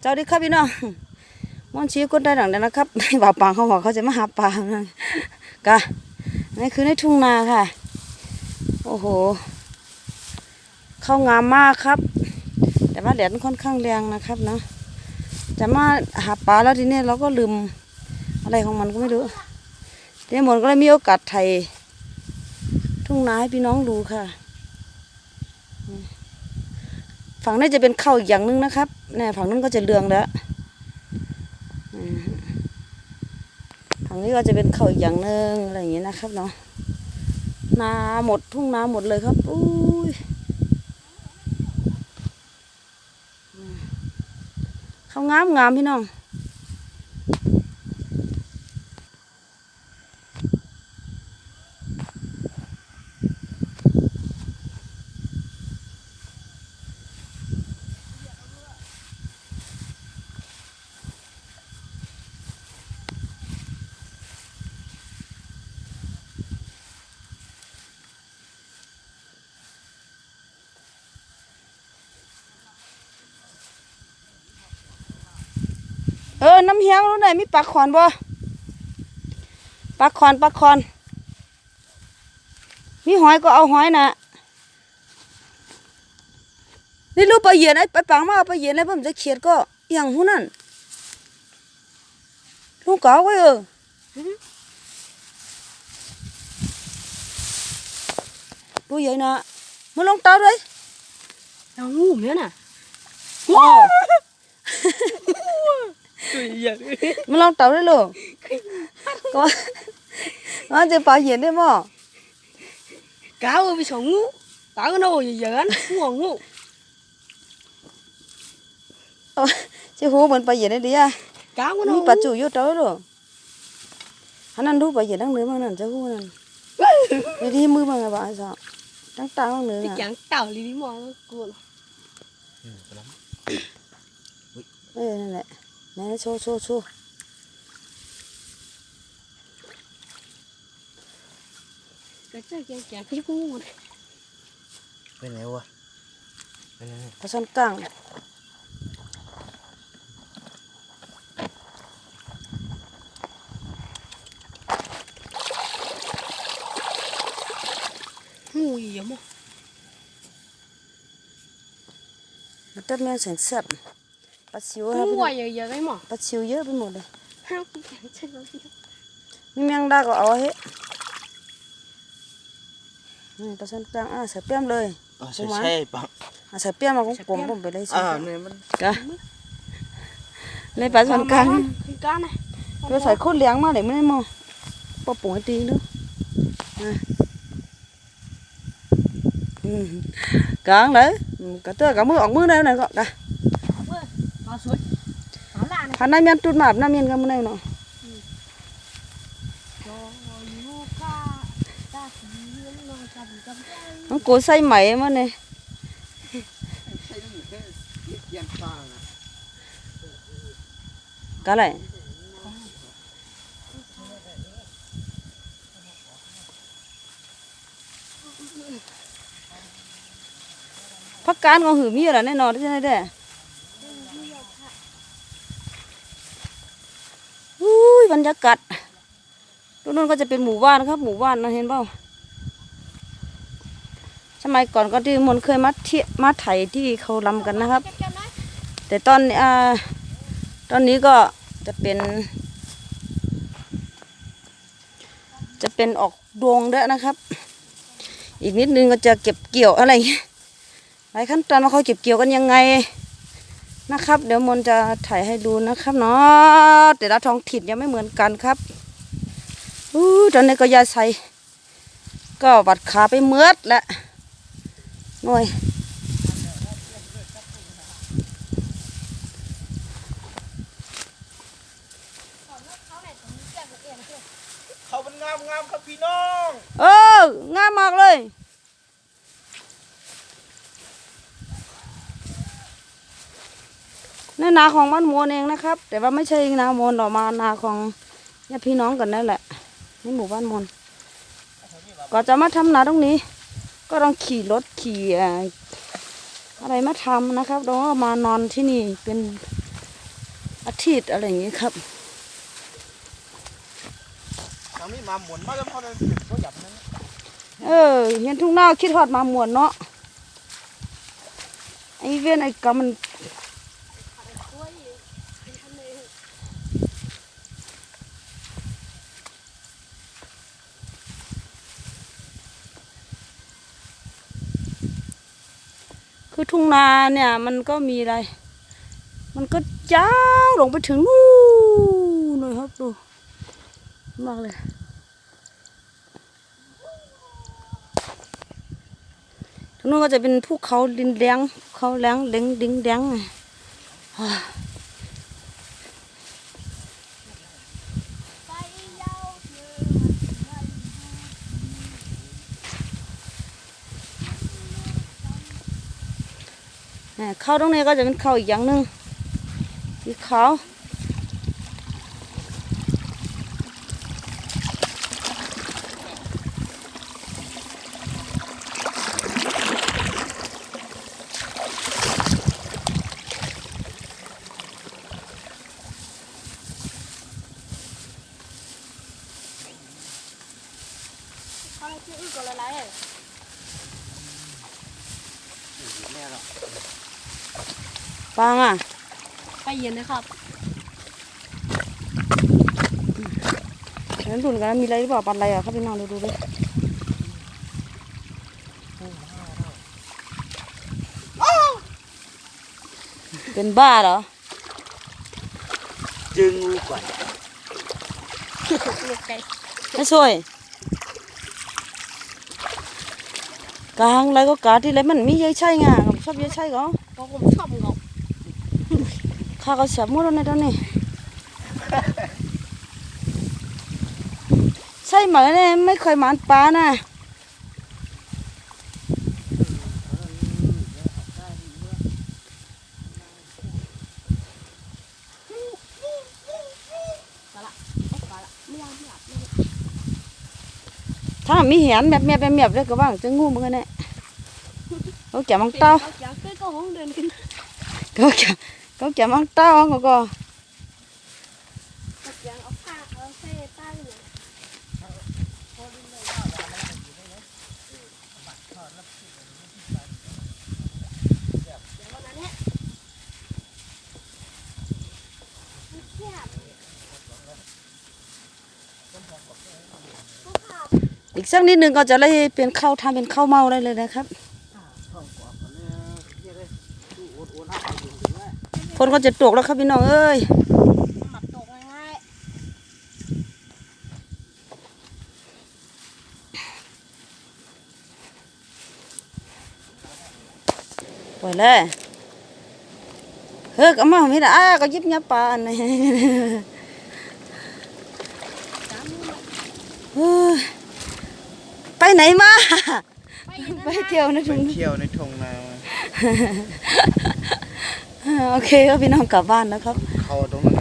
เจ้าดีครับพี่น้องมอนชี้ก้นได้ดังนั้นนะครับบ่าปางเขาบอกเขาจะมาหาปลากะนี่คือในทุ่งนาค่ะ โอ้โห เข้างามมากครับ แต่ว่าแดดมันค่อนข้างแรงนะครับเนาะจะมาหาปลาแล้วทีนี้เราก็ลืมอะไรของมันก็ไม่รู้ทีนี้หมนก็เลยมีโอกาสไทยทุ่งนาให้พี่น้องดูค่ะ ฝั่งนี้จะเป็นข้าวอีกอย่างหนึงนะครับแนี่ฝั่งนั้นก็จะเรืองแล้วฝั่งนี้ก็จะเป็นข้าวอีกอย่างหนึงอะไรอย่างนี้นะครับเนาะนาหมดทุ่งนาหมดเลยครับอุ้ยเข้าวงามงามพี่น้อง เออน้ำเฮียงรู้ไหนมีปลาขอนบ่ปลาขอนปลาขอน มีหอยก็เอาหอยนะนี่ลูกปลาเหยียนไอ้ปลาปังมาเอาปลาเหยียนไอ้ผมจะเขียดก็อหย่างหูนั่นลูกเก๋าไว้เออตัวใหญ่นะมาลงเตาเลยเอางูเนี้ยน่ะอ๋อตัวใหญ่ มาลองเตาเลยลูกก็ว่าจะปลาเหยียนได้บ่ cá ơi bị sống ngủ cá cái nồi gì giờ anh ngủ ngủ เอาสิหูเหมือนปลาเหยียนได้ดีอะ cá cái มี nồi ปลาจูอยู่เตาลูกอันนั้นดูปลาเหยียนดังเนื้อมันนั่นจะหูนั่นนี่ที่มือมันไงบ่ไอ้สาวตั้งตาดังเนื้อ cái อะ chẳng tàu đi đi mò cuộn เออนั่นแหละ ไหนโชว์โชว์โชว์ cái chắc chẳng chẳng cái ngu này ไปไหนวะไปไหนปลาช่อนตั้ง ngu gì vậy mà มันตัดแม่งแสงแซ่บ ปลาชิวครับ ngu hoài giờ giờ cái mò ปลาชิวเยอะไปหมดเลย hao cái chẳng chắc nó đi มีแมงดาก็เอาให้นี่ปลาช่อนตั้งอะใส่เปี้ยมเลยอ๋อใช่ใช่ปังอะใส่เปี้ยมมาของผมผมไปเลยสิอ่าเนี่ยมันกะเลยปลาช่อนกลาง cái cá này ตัวใส่ข้าวเหลียงมาเลยไม่ได้มอปอปุ๋ยตีนึอะอืมกลาง đấy Ừ, cả ตัว cả มือออกมือได้ này ก็กะ vào suối nó là này พันน้ำยันตุดมาบน้ำเย็นกันมือได้เนาะ rồi ngu ca ta chỉ nó chậm chậm น้องโกใส่ไหมมาเนี่ ยยันปังอะกะไรพักการของหือมีอะไรแน่นอนใช่ไหมเด้อุ้ยบรรยากาศตรงนู้นก็จะเป็นหมู่บ้านครับ หมู่บ้านนะเห็นเปล่าสมัยก่อนก็ที่มนเคยมาเที่ยมาไถที่เขาลำกันนะครับ แต่ตอนนี้อ่าตอนนี้ก็จะเป็น จะเป็นออกดวงแล้วนะครับ อีกนิดนึงก็จะเก็บเกี่ยวอะไรหลายขั้นตอนว่าเขาเก็บเกี่ยวกันยังไง นะครับ เดี๋ยวมนต์จะถ่ายให้ดูนะครับเนาะแต่ละท้องถิ่นยังไม่เหมือนกันครับอู้ตอนนี้ก็ยาใส่ก็บัดขาไปเมือดแล้วหน่วยเขาเป็นงามงามครับพี่น้อง เอองามมากเลย นี่นาของบ้านโมนเองนะครับ แต่ว่าไม่ใช่นาโมนหรอกมานาของญาติพี่น้องกันนั่นแหละนี่หมู่บ้านโมนก็จะมาทำนาตรงนี้ ก็ต้องขี่รถขี่เอ่ออะไรมาทำนะครับแล้วก็มานอนที่นี่เป็นอาทิตย์อะไรอย่างนี้ครับทางนี้มาหมุนมาแล้วพอได้เขาหยับนั่นเออเห็นทุ่งนาคิดฮอดมาหมวนเนาะไอ้เวียนไอ้กำมัน คือทุ่งนาเนี่ย มันก็มีอะไร มันก็ยาวลงไปถึงนู่นเลยครับดูมากเลยตรงนู้นก็จะเป็นภูเขาดินแดงเขาแรงเด้งดิงแดง เข้าตรงนี้ก็จะเป็นเข้าอีกอย่างหนึ่งอีข้าวชื่ออื่นก็ละลายเลยแน่หรอ งอะ ไปเย็นนะครับเดี๋ยวดูกันนะมีอะไรหรือเปล่าปันอะไรอะเข้าไปนอนดูดูดิเป็นบ้าเหรอ จึงงูก่อนลูกไก่ไม่ช่วยกลางอะไรก็กาที่ไรมันมีเยอะใช่ไงชอบเยอะใช่ก็เพราะผมชอบเขาข้าก็เสียบมือแล้วในตอนนี้ใช่ไหมเนี่ยไม่เคยหมานปลานะไม่ยาไม่ยากถ้ามีเหียนแบบเมียบแบบเมียบเลยก็ว่างจะงูเหมือนกันเนี่ยเขาแกมังเต้า ก็จะก็จะมันเต้าก็ก็อีกสักนิดนึงก็จะได้เป็นข้าวทำเป็นข้าวเมาได้เลยนะครับ นก็จะตกแล้วครับพี่น้องเอ้ยหมัดตกง่ายปล่อยเลยเฮ้ยก็มาไม่ได้อะก็ยิบยับปลาอันนี้เฮ้ยไปไหนมาๆไปเย็นไปเที่ยวนะไปทุงเที่ยวในทงนา โอเคครับพี่น้องกลับบ้านนะครับ เขาตรงนั้น